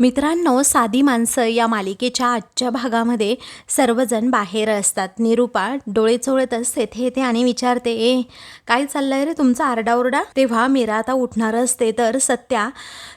मित्रांनो साधी माणसं या मालिकेच्या आजच्या भागामध्ये सर्वजण बाहेर असतात. निरूपा डोळे चोळतच तेथे येते आणि विचारते ए काय चाललंय रे तुमचा आरडाओरडा? तेव्हा मीरा आता उठणार असते तर सत्या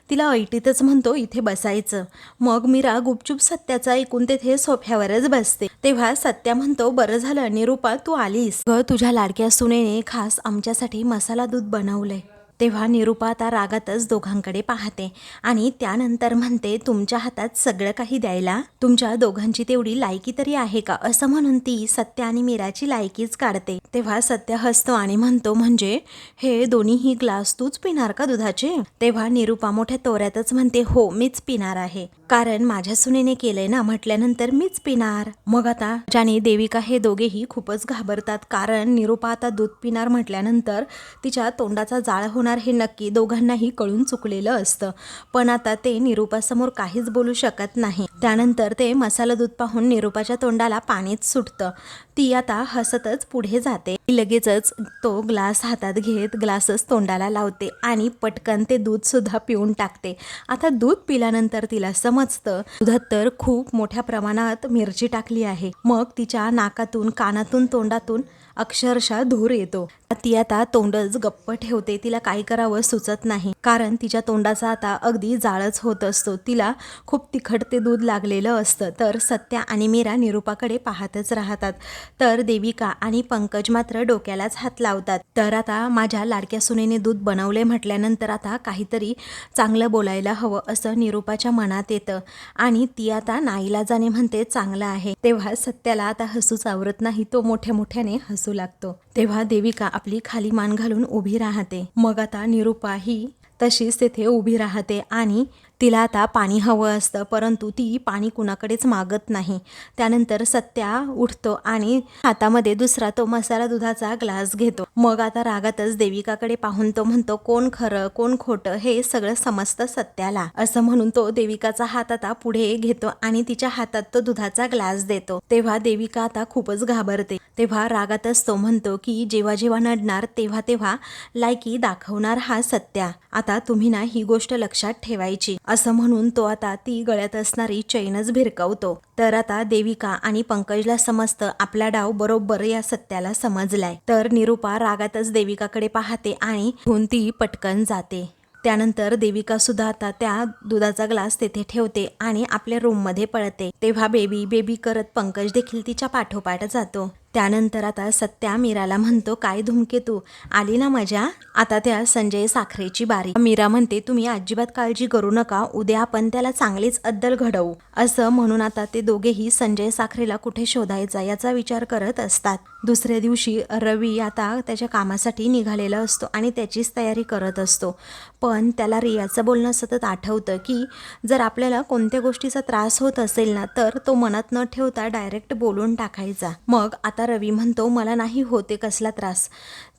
तिला ऐटीतच म्हणतो इथे बसायचं. मग मीरा गुपचूप सत्याचा ऐकून तेथे सोफ्यावरच बसते. तेव्हा सत्या म्हणतो बरं झालं निरूपा तू आलीस. ग तुझ्या लाडक्या सुनेने खास आमच्यासाठी मसाला दूध बनवलंय. तेव्हा निरूपा आता रागातच दोघांकडे पाहते आणि त्यानंतर म्हणते तुमच्या हातात सगळं काही द्यायला? तुमच्या दोघांची तेवढी लायकी तरी आहे का? असं म्हणून ती सत्य आणि मीराची लायकीच काढते. तेव्हा सत्य हसतो आणि म्हणतो म्हणजे हे दोन्हीही ग्लास तूच पिणार का दुधाचे? तेव्हा निरूपा मोठ्या तोऱ्यातच म्हणते हो मीच पिणार आहे. कारण माझ्या सुनेने केलंय ना म्हटल्यानंतर मीच पिणार. मग आता ज्याने देविका हे दोघेही खूपच घाबरतात कारण निरूपा आता दूध पिणार म्हटल्यानंतर तिच्या तोंडाचा जाळ होणार हे नक्की दोघांनाही कळून चुकलेलं असतं. पण आता ते निरूपासमोर काहीच बोलू शकत नाही. त्यानंतर ते मसाला दूध पाहून निरूपाच्या तोंडाला पाणीच सुटतं. ती आता हसतच पुढे जाते. लगेचच तो ग्लास हातात घेत ग्लासच तोंडाला लावते आणि पटकन ते दूध सुद्धा पिऊन टाकते. आता दूध पिल्यानंतर तिला समजतं दुधात तर खूप मोठ्या प्रमाणात मिरची टाकली आहे. मग तिच्या नाकातून कानातून तोंडातून अक्षरशः धूर येतो. ती आता तोंडच गप्प ठेवते. तिला काय करावं सुचत नाही. कारण तिच्या तोंडाचा आता अगदी जाळच होत असतो. तिला खूप तिखट ते दूध लागलेलं असतं. तर सत्या आणि मीरा निरूपाकडे पाहतच राहतात. तर देविका आणि पंकज मात्र डोक्यालाच हात लावतात. तर आता माझ्या लाडक्या सुनेने दूध बनवले म्हटल्यानंतर आता काहीतरी चांगलं बोलायला हवं असं निरूपाच्या मनात येतं. आणि ती आता नाईला जाणे म्हणते चांगलं आहे. तेव्हा सत्याला आता हसूच आवरत नाही. तो मोठ्या मोठ्याने हसू लागतो. तेव्हा देविका आपली खाली मान घालून उभी राहते. मग आता निरूपा ही तशीच तेथे उभी राहते आणि तिला आता पाणी हवं असतं परंतु ती पाणी कुणाकडेच मागत नाही. त्यानंतर सत्या उठतो आणि हातामध्ये दुसरा तो मसाला दुधाचा ग्लास घेतो. मग आता रागातच देविकाकडे पाहून तो म्हणतो कोण खरं कोण खोटं हे सगळं समजतं सत्याला. असं म्हणून तो देविकाचा हात आता पुढे घेतो आणि तिच्या हातात तो दुधाचा ग्लास देतो. तेव्हा देविका आता खूपच घाबरते. तेव्हा रागातच तो म्हणतो की जेव्हा जेव्हा नडणार तेव्हा तेव्हा लायकी दाखवणार हा सत्या. आता तुम्ही ना ही गोष्ट लक्षात ठेवायची. असं म्हणून तो आता ती गळ्यात असणारी चैनच भिरकावतो. तर आता देविका आणि पंकजला समजतं आपला डाव बरोबर या सत्याला समजलाय. तर निरुपा रागातच देविकाकडे पाहते आणि ती पटकन जाते. त्यानंतर देविका सुद्धा आता त्या दुधाचा ग्लास तेथे ठेवते आणि आपल्या रूममध्ये पळते. तेव्हा बेबी बेबी करत पंकज देखील तिच्या पाठोपाठ जातो. त्यानंतर आता सत्या मीराला म्हणतो काय धुमकेतू आली ना मजा? आता त्या संजय साखरेची बारी. मीरा म्हणते तुम्ही अजिबात काळजी करू नका उद्या आपण त्याला चांगलीच अद्दल घडवू. असं म्हणून आता ते दोघेही संजय साखरेला कुठे शोधायचा याचा विचार करत असतात. दुसऱ्या दिवशी रवी आता त्याच्या कामासाठी निघालेला असतो आणि त्याचीच तयारी करत असतो. पण त्याला रियाचं बोलणं सतत आठवतं की जर आपल्याला कोणत्या गोष्टीचा त्रास होत असेल ना तर तो मनात न ठेवता डायरेक्ट बोलून टाकायचा. मग आता रवी म्हणतो मला नाही होते कसला त्रास.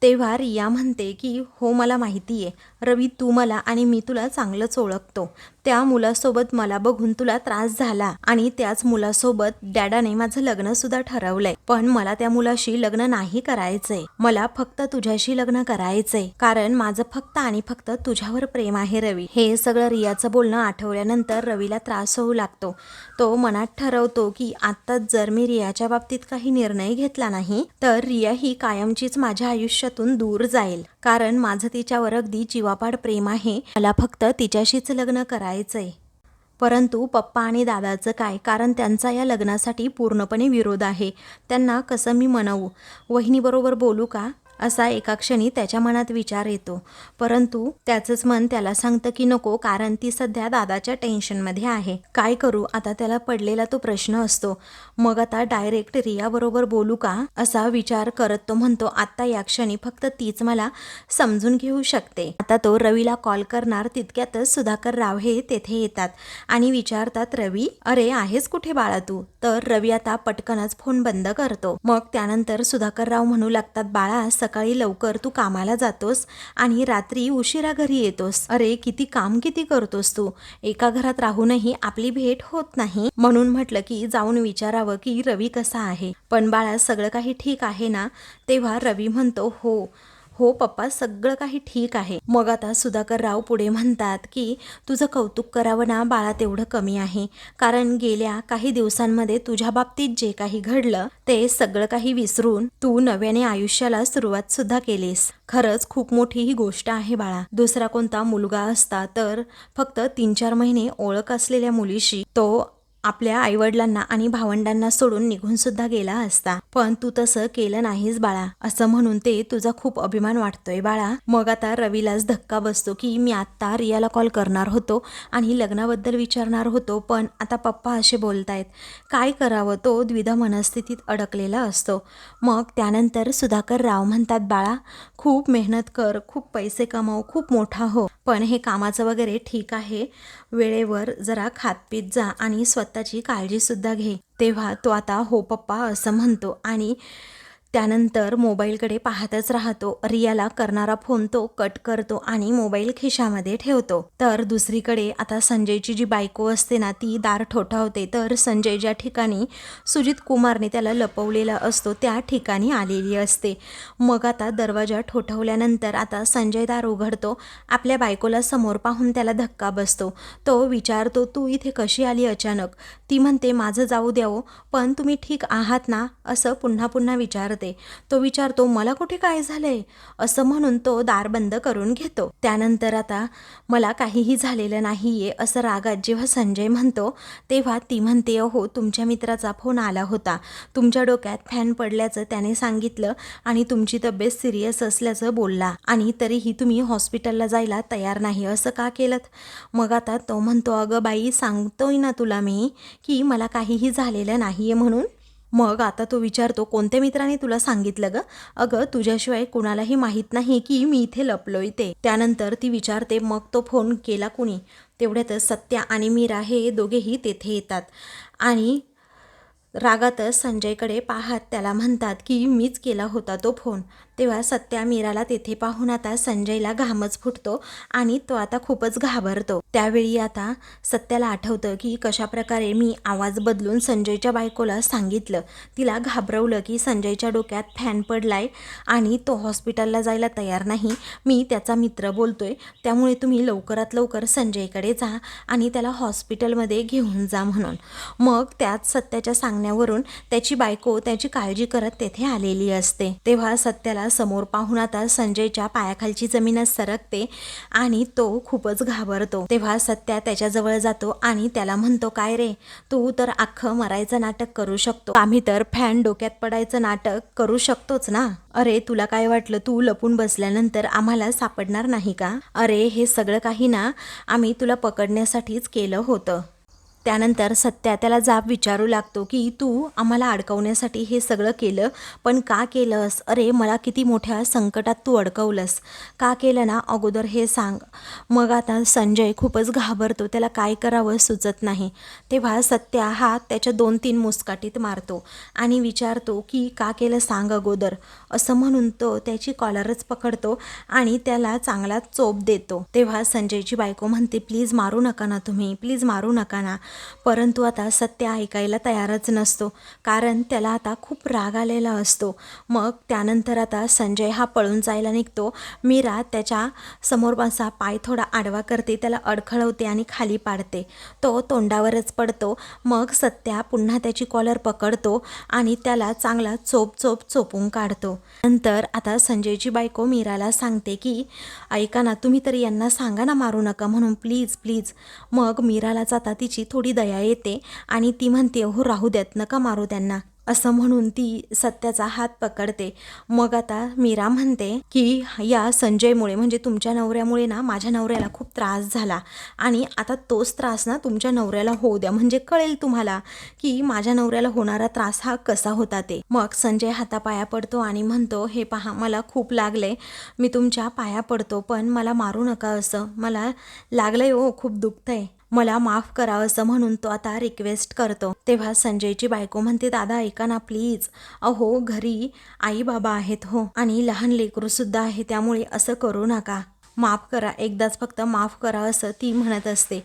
तेव्हा रिया म्हणते की हो मला माहिती आहे. रवी तू मला आणि मी तुला चांगलंच ओळखतो. त्या मुलासोबत मला बघून तुला त्रास झाला आणि त्याच मुलासोबत डॅडाने माझं लग्न सुद्धा ठरवलंय. पण मला त्या मुलाशी लग्न नाही करायचंय. मला फक्त तुझ्याशी लग्न करायचंय. कारण माझं फक्त आणि फक्त तुझ्यावर प्रेम आहे रवी. हे सगळं रियाचं बोलणं आठवल्यानंतर रवीला त्रास होऊ लागतो. तो मनात ठरवतो की आत्ताच जर मी रियाच्या बाबतीत काही निर्णय घेतला नाही तर रिया ही कायमचीच माझ्या आयुष्यात आयुष्यातून दूर जाईल. कारण माझं तिच्यावर अगदी जीवापाड प्रेम आहे. मला फक्त तिच्याशीच लग्न करायचंय. परंतु पप्पा आणि दादाचं काय? कारण त्यांचा या लग्नासाठी पूर्णपणे विरोध आहे. त्यांना कसं मी म्हणवू वहिनीबरोबर बोलू का? असा एका क्षणी त्याच्या मनात विचार येतो. परंतु त्याचंच मन त्याला सांगतं की नको कारण ती सध्या दादाच्या टेन्शनमध्ये आहे. काय करू? आता त्याला पडलेला तो प्रश्न असतो. मग आता डायरेक्ट रियाबरोबर बोलू का? असा विचार करत तो म्हणतो आत्ता या क्षणी फक्त तीच मला समजून घेऊ शकते. आता तो रवीला कॉल करणार तितक्यातच सुधाकर राव हे तेथे येतात आणि विचारतात रवी अरे आहेस कुठे बाळा तू? तर रवी आता पटकनच फोन बंद करतो. मग त्यानंतर सुधाकर राव म्हणू लागतात बाळा सकाळी सकाळी लवकर तू कामाला जातोस आणि रात्री उशिरा घरी येतोस. अरे किती काम किती करतोस तू? एका घरात राहूनही आपली भेट होत नाही. म्हणून म्हटलं की जाऊन विचारावं की रवी कसा आहे? पण बाळा सगळं काही ठीक आहे ना? तेव्हा रवी म्हणतो हो. हो पप्पा सगळं काही ठीक आहे. मग आता सुधाकर राव पुढे म्हणतात की तुझं कौतुक करावं ना बाळा तेवढं कमी आहे. कारण गेल्या काही दिवसांमध्ये तुझ्या बाबतीत जे काही घडलं ते सगळं काही विसरून तू नव्याने आयुष्याला सुरुवात सुद्धा केलीस. खरंच खूप मोठी ही गोष्ट आहे बाळा. दुसरा कोणता मुलगा असता तर फक्त तीन चार महिने ओळख असलेल्या मुलीशी तो आपल्या आईवडिलांना आणि भावंडांना सोडून निघून सुद्धा गेला असता. पण तू तसं केलं नाहीस बाळा. असं म्हणून ते तुझा खूप अभिमान वाटतोय बाळा. मग आता रवीलाच धक्का बसतो की मी आत्ता रियाला कॉल करणार होतो आणि लग्नाबद्दल विचारणार होतो पण आता पप्पा असे बोलतायत. काय करावं? तो द्विधा मनस्थितीत अडकलेला असतो. मग त्यानंतर सुधाकर राव म्हणतात बाळा खूप मेहनत कर खूप पैसे कमाव खूप मोठा हो. पण हे कामाचं वगैरे ठीक आहे. वेळेवर जरा खातपीत जा आणि स्वतः स्वतःची काळजीसुद्धा घे. तेव्हा तो आता हो पप्पा असं म्हणतो आणि त्यानंतर मोबाईलकडे पाहतच राहतो. रियाला करणारा फोन तो कट करतो आणि मोबाईल खिशामध्ये ठेवतो. तर दुसरीकडे आता संजयची जी बायको असते ना ती दार ठोठावते. तर संजय ज्या ठिकाणी सुजित कुमारने त्याला लपवलेला असतो त्या ठिकाणी आलेली असते. मग आता दरवाजा ठोठवल्यानंतर आता संजय दार उघडतो. आपल्या बायकोला समोर पाहून त्याला धक्का बसतो. तो विचारतो तू इथे कशी आली अचानक? ती म्हणते माझं जाऊ द्यावं पण तुम्ही ठीक आहात ना? असं पुन्हा पुन्हा विचारते. तो विचारतो मला कुठे काय झालंय? असं म्हणून तो दार बंद करून घेतो. त्यानंतर आता मला काहीही झालेलं नाहीये असं रागात जेव्हा संजय म्हणतो तेव्हा ती म्हणते हो तुमच्या मित्राचा फोन आला होता. तुमच्या डोक्यात फॅन पडल्याचं त्याने सांगितलं आणि तुमची तब्येत सिरियस असल्याचं बोलला आणि तरीही तुम्ही हॉस्पिटलला जायला तयार नाही असं का केलं मग आता तो म्हणतो अगं बाई सांगतोय ना तुला मी की मला काहीही झालेलं नाहीये म्हणून मग आता तो विचारतो कोणत्या मित्राने तुला सांगितलं ग? अगं तुझ्याशिवाय कुणालाही माहीत नाही की मी इथे लपलोय ते. त्यानंतर ती विचारते मग तो फोन केला कुणी? तेवढ्यातच सत्या आणि मीरा हे दोघेही तेथे येतात. आणि रागातच संजयकडे पाहत त्याला म्हणतात की मीच केला होता तो फोन. तेव्हा सत्या मीराला तेथे पाहून आता संजयला घामच फुटतो आणि तो आता खूपच घाबरतो. त्यावेळी आता सत्याला आठवतं की कशा प्रकारे मी आवाज बदलून संजयच्या बायकोला सांगितलं. तिला घाबरवलं की संजयच्या डोक्यात फॅन पडलाय आणि तो हॉस्पिटलला जायला तयार नाही. मी त्याचा मित्र बोलतोय त्यामुळे तुम्ही लवकरात लवकर संजयकडे जा आणि त्याला हॉस्पिटलमध्ये घेऊन जा म्हणून. मग त्यात सत्याच्या सांग सांगण्यावरून त्याची बायको त्याची काळजी करत तेथे आलेली असते. तेव्हा सत्याला समोर पाहून आता संजयच्या पायाखालची जमीनच सरकते आणि तो खूपच घाबरतो. तेव्हा सत्या त्याच्याजवळ जातो आणि त्याला म्हणतो काय रे तू तर अख्खं मरायचं नाटक करू शकतो. आम्ही तर फॅन डोक्यात पडायचं नाटक करू शकतोच ना? अरे तुला काय वाटलं? तू लपून बसल्यानंतर आम्हाला सापडणार नाही का? अरे हे सगळं काही ना आम्ही तुला पकडण्यासाठीच केलं होतं. त्यानंतर सत्या त्याला जाब विचारू लागतो की तू आम्हाला अडकवण्यासाठी हे सगळं केलं पण का केलंस? अरे मला किती मोठ्या संकटात तू अडकवलंस. का केलं ना? अगोदर हे सांग. मग आता संजय खूपच घाबरतो त्याला काय करावं सुचत नाही. तेव्हा सत्या हा त्याच्या दोन तीन मुस्काटीत मारतो आणि विचारतो की का केलं सांग अगोदर? असं म्हणून तो त्याची कॉलरच पकडतो आणि त्याला चांगला चोप देतो. तेव्हा संजयची बायको म्हणते प्लीज मारू नका ना तुम्ही प्लीज मारू नका ना. परंतु आता सत्य ऐकायला तयारच नसतो कारण त्याला आता खूप राग आलेला असतो. मग त्यानंतर आता संजय हा पळून जायला निघतो. मीरा त्याच्यासमोर असा पाय थोडा आडवा करते त्याला अडखळवते आणि खाली पाडते. तो तोंडावरच पडतो. मग सत्या पुन्हा त्याची कॉलर पकडतो आणि त्याला चांगला चोप चोप चोपून काढतो. नंतर आता संजयची बायको मीराला सांगते की ऐका ना तुम्ही तरी यांना सांगा ना मारू नका म्हणून. Please please. मग मीराला जाता तिची थोडी दया येते आणि ती म्हणते हो राहू द्यात नका मारू त्यांना. असं म्हणून ती सत्याचा हात पकडते. मग आता मीरा म्हणते की या संजयमुळे म्हणजे तुमच्या नवऱ्यामुळे ना माझ्या नवऱ्याला खूप त्रास झाला आणि आता तोच त्रास ना तुमच्या नवऱ्याला होऊ द्या. म्हणजे कळेल तुम्हाला की माझ्या नवऱ्याला होणारा त्रास हा कसा होता ते. मग संजय हातापाया पडतो आणि म्हणतो हे पहा मला खूप लागले. मी तुमच्या पाया पडतो पण मला मारू नका असं. मला लागलंय हो खूप दुखतंय. मला माफ करा असं म्हणून तो आता रिक्वेस्ट करतो. तेव्हा संजयची बायको म्हणते दादा ऐका ना प्लीज अहो घरी आई बाबा आहेत हो आणि लहान लेकरू सुद्धा आहे त्यामुळे असं करू नका. माफ करा एकदाच फक्त माफ करा असं ती म्हणत असते.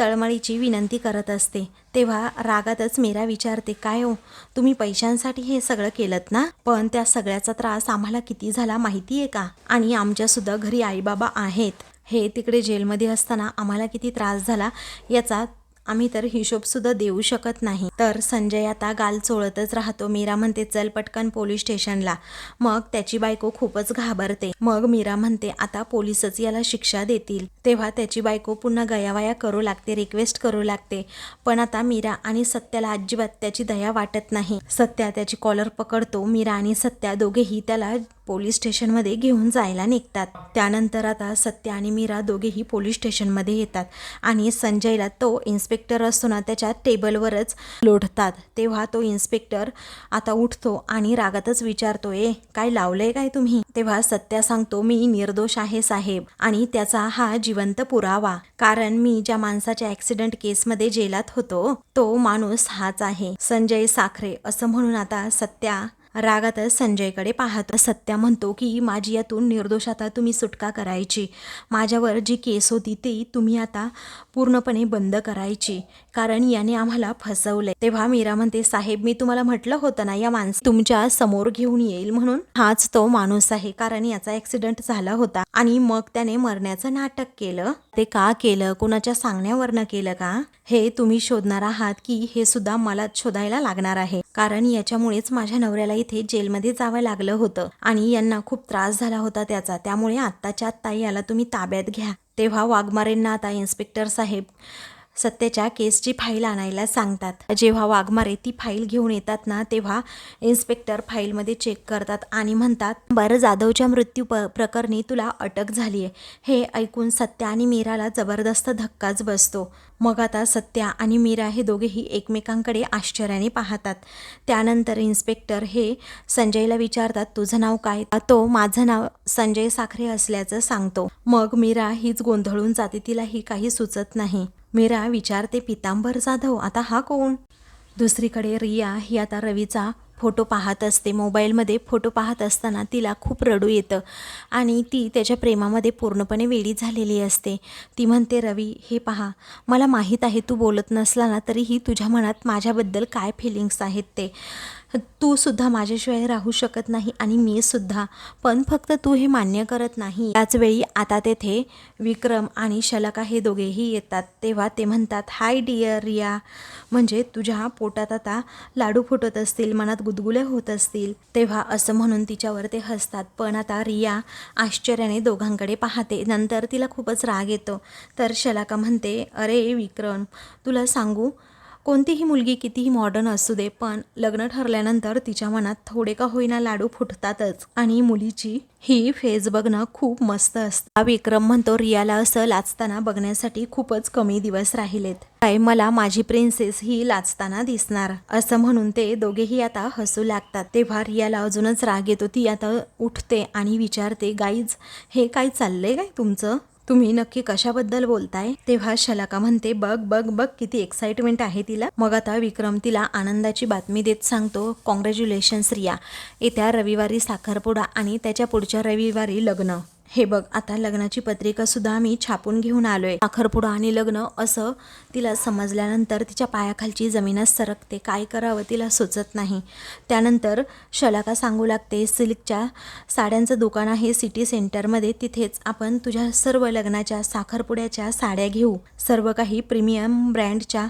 तळमळीची विनंती करत असते. तेव्हा रागातच मीरा विचारते काय हो तुम्ही पैशांसाठी हे सगळं केलं ना? पण त्या सगळ्याचा त्रास आम्हाला किती झाला माहिती आहे का? आणि आमच्यासुद्धा घरी आईबाबा आहेत. हे तिकडे जेलमध्ये असताना आम्हाला किती त्रास झाला याचा आम्ही तर हिशोबसुद्धा देऊ शकत नाही. तर संजय आता गाल चोळतच राहतो. मीरा म्हणते चल पटकन पोलीस स्टेशनला. मग त्याची बायको खूपच घाबरते. मग मीरा म्हणते आता पोलीसच याला शिक्षा देतील. तेव्हा त्याची बायको पुन्हा गयावया करू लागते रिक्वेस्ट करू लागते. पण आता मीरा आणि सत्याला अजिबात त्याची दया वाटत नाही. सत्या त्याची कॉलर पकडतो. मीरा आणि सत्या दोघेही त्याला पोलीस स्टेशनमध्ये घेऊन जायला निघतात. त्यानंतर आता सत्या आणि मीरा दोघेही पोलीस स्टेशनमध्ये येतात आणि संजयला तो इन्स्पेक्टर असतो ना त्याच्या टेबलवरच लोढतात तेव्हा तो इन्स्पेक्टर आता उठतो आणि रागातच विचारतो ए काय लावलंय काय तुम्ही? तेव्हा सत्या सांगतो मी निर्दोष आहे साहेब आणि त्याचा हा जिवंत पुरावा. कारण मी ज्या माणसाच्या ऍक्सिडेंट केसमध्ये जेलात होतो तो माणूस हाच आहे. संजय साखरे असं म्हणून आता सत्या रागातच संजयकडे पाहत सत्या म्हणतो की माझी यातून निर्दोष आता तुम्ही सुटका करायची. माझ्यावर जी केस होती ती तुम्ही आता पूर्णपणे बंद करायची. कारण याने आम्हाला फसवलंय. तेव्हा मीरा म्हणते साहेब मी तुम्हाला म्हटलं होतं ना या माणस तुमच्यासमोर घेऊन येईल म्हणून? हाच तो माणूस आहे. कारण याचा ऍक्सिडेंट झाला होता आणि मग त्याने मरण्याचं नाटक केलं. ते का केलं? कोणाच्या सांगण्यावरनं केलं का? हे तुम्ही शोधणार आहात की हे सुद्धा मला शोधायला लागणार आहे. कारण याच्यामुळेच माझ्या नवऱ्याला येथे जेलमध्ये जावं लागलं होतं आणि यांना खूप त्रास झाला होता त्याचा. त्यामुळे आत्ताच्या आत्ता याला तुम्ही ताब्यात घ्या. तेव्हा वाघमारेंना आता इन्स्पेक्टर साहेब सत्याच्या केसची फाईल आणायला सांगतात. जेव्हा वाघमारे ती फाईल घेऊन येतात ना तेव्हा इन्स्पेक्टर फाईलमध्ये चेक करतात आणि म्हणतात बरं जाधवच्या मृत्यू प प्रकरणी तुला अटक झाली आहे हे ऐकून सत्या आणि मीराला जबरदस्त धक्काच बसतो. मग आता सत्या आणि मीरा हे दोघेही एकमेकांकडे आश्चर्याने पाहतात. त्यानंतर इन्स्पेक्टर हे संजयला विचारतात तुझं नाव काय? तो माझं नाव संजय साखरे असल्याचं सांगतो. मग मीरा हीच गोंधळून जाते तिलाही काही सुचत नाही. मीरा विचारते पितांबर जाधव आता हा कोण? दुसरीकडे रिया ही आता रवीचा फोटो पाहत असते. मोबाईलमध्ये फोटो पाहत असताना तिला खूप रडू येतं आणि ती त्याच्या प्रेमामध्ये पूर्णपणे वेळी झालेली असते. ती म्हणते रवी हे पहा मला माहीत आहे तू बोलत नसला ना तरीही तुझ्या मनात माझ्याबद्दल काय फिलिंग्स आहेत ते? तू सुद्धा माझ्याशिवाय राहू शकत नाही आणि मी सुद्धा पण फक्त तू हे मान्य करत नाही. त्याचवेळी आता तेथे विक्रम आणि शलाका हे दोघेही येतात. तेव्हा ते म्हणतात हाय डिअर रिया म्हणजे तुझ्या पोटात आता लाडू फुटत असतील मनात गुदगुले होत असतील. तेव्हा असं म्हणून तिच्यावर ते हसतात. पण आता रिया आश्चर्याने दोघांकडे पाहते. नंतर तिला खूपच राग येतो. तर शलाका म्हणते अरे विक्रम तुला सांगू कोणतीही मुलगी कितीही मॉडर्न असू दे पण लग्न ठरल्यानंतर तिच्या मनात थोडे का होईना लाडू फुटतातच आणि मुलीची ही फेज बघणं खूप मस्त असतं. हा विक्रम म्हणतो रियाला असं लाचताना बघण्यासाठी खूपच कमी दिवस राहिलेत. काय मला माझी प्रिन्सेस ही लाचताना दिसणार? असं म्हणून ते दोघेही आता हसू लागतात. तेव्हा रियाला अजूनच राग येतो ती आता उठते आणि विचारते गाईज हे काय चाललंय काय तुमचं? तुम्ही नक्की कशाबद्दल बोलताय? तेव्हा शलाका म्हणते बघ बघ बघ किती एक्साइटमेंट आहे तिला. मग आता विक्रम तिला आनंदाची बातमी देत सांगतो कॉंग्रॅच्युलेशन्स रिया. येत्या रविवारी साखरपुडा आणि त्याच्या पुढच्या रविवारी लग्न. हे बघ आता लग्नाची पत्रिका सुद्धा आम्ही छापून घेऊन आलोय. साखरपुडा आणि लग्न असं तिला समजल्यानंतर तिच्या पायाखालची जमीनच सरकते. काय करावं तिला सुचत नाही. त्यानंतर शलाका सांगू लागते सिल्कच्या साड्यांचं दुकान आहे सिटी सेंटरमध्ये. तिथेच आपण तुझ्या सर्व लग्नाच्या साखरपुड्याच्या साड्या घेऊ. सर्व काही प्रीमियम ब्रँडच्या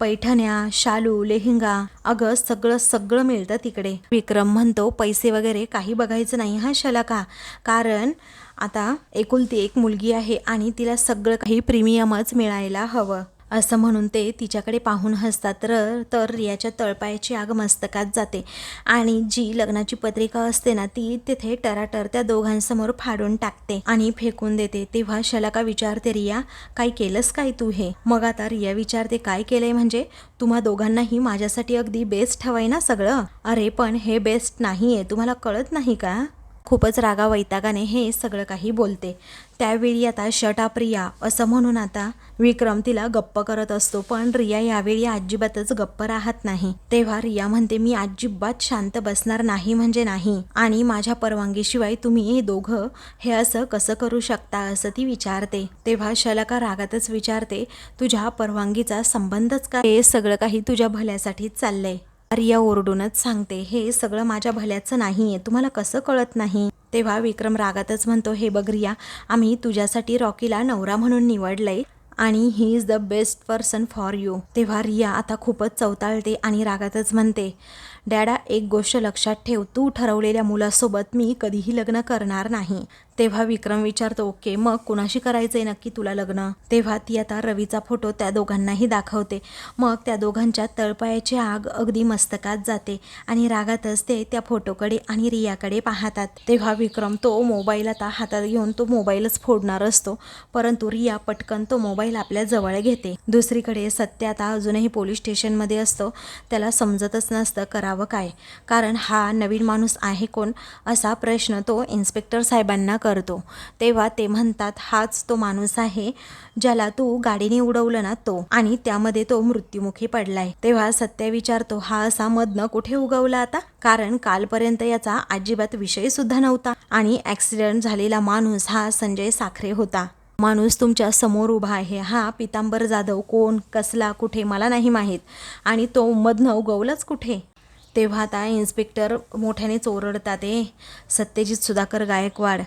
पैठण्या शालू लेहंगा अगं सगळं सगळं मिळतं तिकडे. विक्रम म्हणतो पैसे वगैरे काही बघायचं नाही हा शलाका. कारण आता एकुलती एक मुलगी आहे आणि तिला सगळं काही प्रीमियमच मिळायला हवं. असं म्हणून ते तिच्याकडे पाहून हसतात. तर तर रियाच्या तळपायाची आग मस्तकात जाते. आणि जी लग्नाची पत्रिका असते ना ती तिथे टराटर त्या दोघांसमोर फाडून टाकते आणि फेकून देते. तेव्हा शलाका विचारते रिया काय केलंस काय तू हे? मग आता रिया विचारते काय केलंय म्हणजे? तुम्हा दोघांनाही माझ्यासाठी अगदी बेस्ट हवंय ना सगळं? अरे पण हे बेस्ट नाही आहे तुम्हाला कळत नाही का? खूपच रागा वैतागाने हे सगळं काही बोलते. त्यावेळी आता शटा प्रिया असं म्हणून आता विक्रम तिला गप्प करत असतो. पण रिया यावेळी अजिबातच गप्प राहत नाही. तेव्हा रिया म्हणते मी अजिबात शांत बसणार नाही म्हणजे नाही. आणि माझ्या परवानगीशिवाय तुम्ही हे दोघं हे असं कसं करू शकता असं ती विचारते. तेव्हा शलका रागातच विचारते तुझ्या परवानगीचा संबंधच का हे सगळं काही तुझ्या भल्यासाठीच चाललंय. रिया ओरडूनच सांगते हे सगळं माझ्या भल्याचं नाहीये. तुम्हाला कसं कळत नाही? तेव्हा विक्रम रागातच म्हणतो हे बघ रिया आम्ही तुझ्यासाठी रॉकीला नवरा म्हणून निवडलंय आणि he is the best person for you तेव्हा रिया आता खूपच चवताळते आणि रागातच म्हणते डॅडा एक गोष्ट लक्षात ठेव तू ठरवलेल्या मुलासोबत मी कधीही लग्न करणार नाही. तेव्हा विक्रम विचारतो ओके मग कुणाशी करायचंय नक्की तुला लग्न? तेव्हा ती आता रवीचा फोटो त्या दोघांनाही दाखवते. मग त्या दोघांच्या तळपायाची आग अगदी मस्तकात जाते आणि रागातच ते त्या फोटोकडे आणि रियाकडे पाहतात. तेव्हा विक्रम तो मोबाईल आता हातात घेऊन तो मोबाईलच फोडणार असतो परंतु रिया पटकन तो मोबाईल आपल्या जवळ घेते. दुसरीकडे सत्य आता अजूनही पोलीस स्टेशनमध्ये असतो त्याला समजतच नसतं करावं काय. कारण हा नवीन माणूस आहे कोण असा प्रश्न तो इन्स्पेक्टर साहेबांना करतो. तेव्हा ते म्हणतात हाच तो माणूस आहे ज्याला तू गाडीने उडवलं ना तो आणि त्यामध्ये तो मृत्युमुखी पडलाय. तेव्हा सत्य विचारतो हा असा मधनं कुठे उगवला आता? कारण कालपर्यंत याचा अजिबात विषय सुद्धा नव्हता आणि ऍक्सिडेंट झालेला माणूस हा संजय साखरे होता. माणूस तुमच्यासमोर उभा आहे. हा पितांबर जाधव कोण कसला कुठे मला नाही माहीत. आणि तो मधनं उगवलाच कुठे? तेव्हा आता इन्स्पेक्टर मोठ्याने चोरडतात ए. सत्यजित सुधाकर गायकवाड.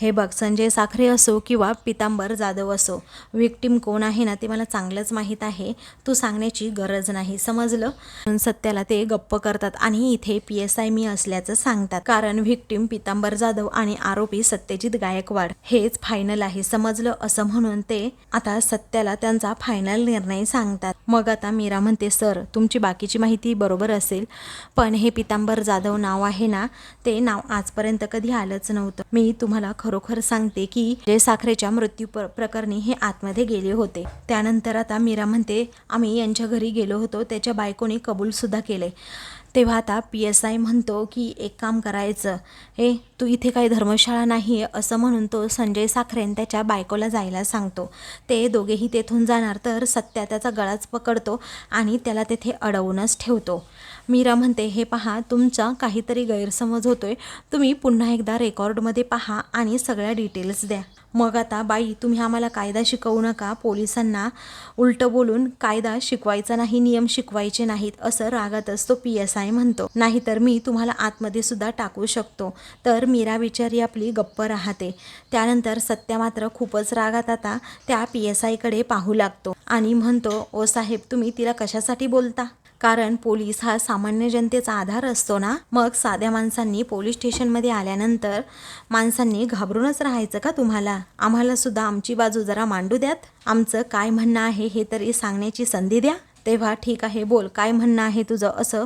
हे बघ संजय साखरे असो किंवा पितांबर जाधव असो विक्टीम कोण आहे ना ते मला चांगलंच माहीत आहे. तू सांगण्याची गरज नाही समजलं? सत्याला ते गप्प करतात आणि इथे पी एस आय मी असल्याचं सांगतात. कारण व्हिक्टीम पितांबर जाधव आणि आरोपी सत्यजित गायकवाड. हेच फायनल आहे समजलं? असं म्हणून ते आता सत्याला त्यांचा फायनल निर्णय सांगतात. मग आता मीरा म्हणते सर तुमची बाकीची माहिती बरोबर असेल पण हे पितांबर जाधव नाव आहे ना ते नाव आजपर्यंत कधी आलंच नव्हतं. मी तुम्हाला खरोखर सांगते की जय साखरेच्या मृत्यू प्र- प्रकरणी हे आतमध्ये गेले होते. त्यानंतर आता मीरा म्हणते आम्ही यांच्या घरी गेलो होतो त्याच्या बायकोने कबूल सुद्धा केले. तेव्हा आता पी एस आय म्हणतो की एक काम करायचं. हे तू इथे काही धर्मशाळा नाही आहे असं म्हणून तो संजय साखरेन त्याच्या बायकोला जायला सांगतो. ते दोघेही तेथून जाणार तर सत्या त्याचा गळाच पकडतो आणि त्याला तेथे अडवूनच ठेवतो. मीरा म्हणते हे पहा तुमचा काहीतरी गैरसमज होतोय. तुम्ही पुन्हा एकदा रेकॉर्डमध्ये पहा आणि सगळ्या डिटेल्स द्या. मग आता बाई तुम्ही आम्हाला कायदा शिकवू नका. पोलिसांना उलटं बोलून कायदा शिकवायचा नाही नियम शिकवायचे नाहीत असं रागातच तो पी एस आय म्हणतो. नाहीतर मी तुम्हाला आतमध्ये सुद्धा टाकू शकतो. तर मीरा विचारी आपली गप्प राहते. त्यानंतर सत्या मात्र खूपच रागात आता त्या पी एस आयकडे पाहू लागतो आणि म्हणतो ओ साहेब तुम्ही तिला कशासाठी बोलता? कारण पोलीस हा सामान्य जनतेचा आधार असतो ना? मग साध्या माणसांनी पोलीस स्टेशनमध्ये आल्यानंतर माणसांनी घाबरूनच राहायचं का तुम्हाला? आम्हाला सुद्धा आमची बाजू जरा मांडू द्यात. आमचं काय म्हणणं आहे हे तरी सांगण्याची संधी द्या. तेव्हा ठीक आहे बोल. काय म्हणणं आहे तुझं? असं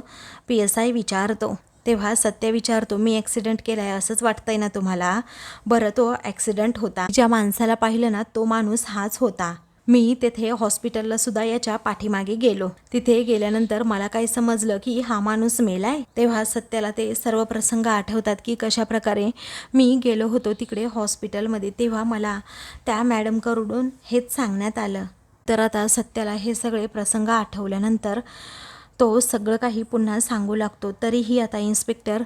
पी एस आय विचारतो. तेव्हा सत्य विचारतो मी ॲक्सिडेंट आहे असंच वाटतंय ना तुम्हाला? बरं तो ॲक्सिडेंट होता. ज्या माणसाला पाहिलं ना तो माणूस हाच होता. मी तेथे हॉस्पिटलला सुद्धा याच्या पाठीमागे गेलो. तिथे गेल्यानंतर मला काय समजलं की हा माणूस मेलाय. तेव्हा सत्याला ते सर्व प्रसंग आठवतात की कशा प्रकारे मी गेलो होतो तिकडे हॉस्पिटलमध्ये. तेव्हा मला त्या मॅडमकडून हेच सांगण्यात आलं. तर आता सत्याला हे सगळे प्रसंग आठवल्यानंतर तो सगळं काही पुन्हा सांगू लागतो. तरीही आता इन्स्पेक्टर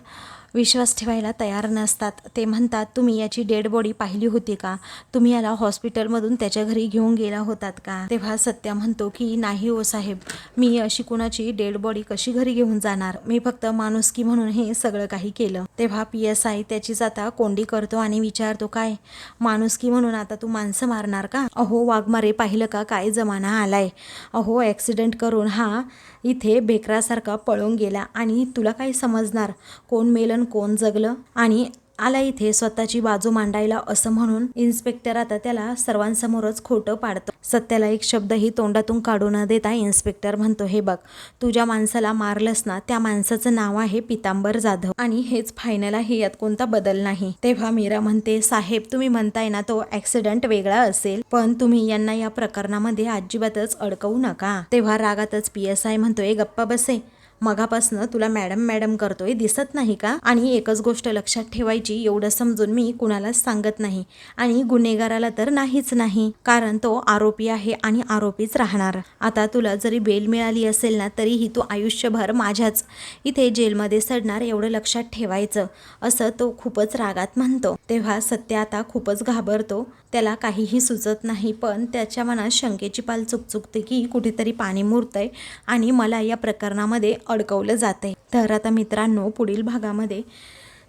विश्वास ठेवायला तयार नसतात. ते म्हणतात तुम्ही याची डेड बॉडी पाहिली होती का? तुम्ही याला हॉस्पिटलमधून त्याच्या घरी घेऊन गेला होतात का? तेव्हा सत्या म्हणतो की नाही ओ साहेब मी अशी कुणाची डेड बॉडी कशी घरी घेऊन जाणार? मी फक्त माणुसकी म्हणून हे सगळं काही केलं. तेव्हा पी एस आय त्याचीच आता कोंडी करतो आणि विचारतो काय माणुसकी म्हणून आता तू माणसं मारणार का? अहो वाघमारे पाहिलं का? काय जमाना आलाय? अहो ॲक्सिडेंट करून हा इथे बेकरासारखा पळून गेला आणि तुला काय समजणार? कोण मेलन कोण जगलं आणि आला इथे स्वतःची बाजू मांडायला असं म्हणून इन्स्पेक्टर आता त्याला सर्वांसमोरच खोटं पाडतो. सत्याला एक शब्दही तोंडातून काढू न देता इन्स्पेक्टर म्हणतो हे बघ तुझ्या माणसाला मारलंस ना त्या माणसाचं नाव आहे पितांबर जाधव आणि हेच फायनल आहे यात कोणता बदल नाही. तेव्हा मीरा म्हणते साहेब तुम्ही म्हणताय ना तो ऍक्सिडेंट वेगळा असेल पण तुम्ही यांना या प्रकरणामध्ये अजिबातच अडकवू नका. तेव्हा रागातच पी एस आय म्हणतोय गप्पा बसे. मगापासनं तुला मॅडम मॅडम करतोय दिसत नाही का? आणि एकच गोष्ट लक्षात ठेवायची एवढं समजून मी कुणालाच सांगत नाही. आणि गुन्हेगाराला तर नाहीच नाही. कारण तो आरोपी आहे आणि आरोपीच राहणार. आता तुला जरी बेल मिळाली असेल ना तरीही तू आयुष्यभर माझ्याच इथे जेलमध्ये सडणार एवढं लक्षात ठेवायचं. असं तो खूपच रागात म्हणतो. तेव्हा सत्य आता खूपच घाबरतो. त्याला काहीही सुचत नाही पण त्याच्या मनात शंकेची पाल चुकचुकते की कुठेतरी पाणी मुरतंय आणि मला या प्रकरणामध्ये अडकवलं जातंय. तर आता मित्रांनो पुढील भागामध्ये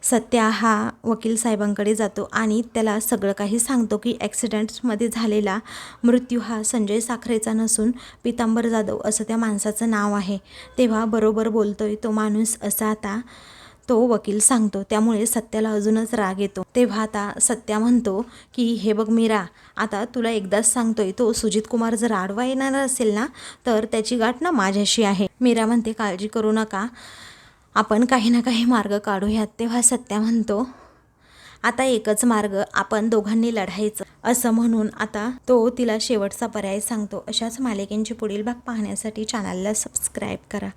सत्या हा वकील साहेबांकडे जातो आणि त्याला सगळं काही सांगतो की ॲक्सिडेंट्समध्ये झालेला मृत्यू हा संजय साखरेचा नसून पितांबर जाधव असं त्या माणसाचं नाव आहे. तेव्हा बरोबर बोलतोय तो माणूस असा आता तो वकील सांगतो त्यामुळे सत्याला अजूनच राग येतो. तेव्हा आता सत्या म्हणतो की हे बघ मीरा आता तुला एकदाच सांगतोय तो सुजित कुमार जर आडवा येणार असेल ना तर त्याची गाठ ना माझ्याशी आहे. मीरा म्हणते काळजी करू नका आपण काही ना काही मार्ग काढूयात. तेव्हा सत्या म्हणतो आता एकच मार्ग आपण दोघांनी लढायचं. असं म्हणून आता तो तिला शेवटचा पर्याय सांगतो. अशाच मालिकेंची पुढील भाग पाहण्यासाठी चॅनलला सबस्क्राईब करा.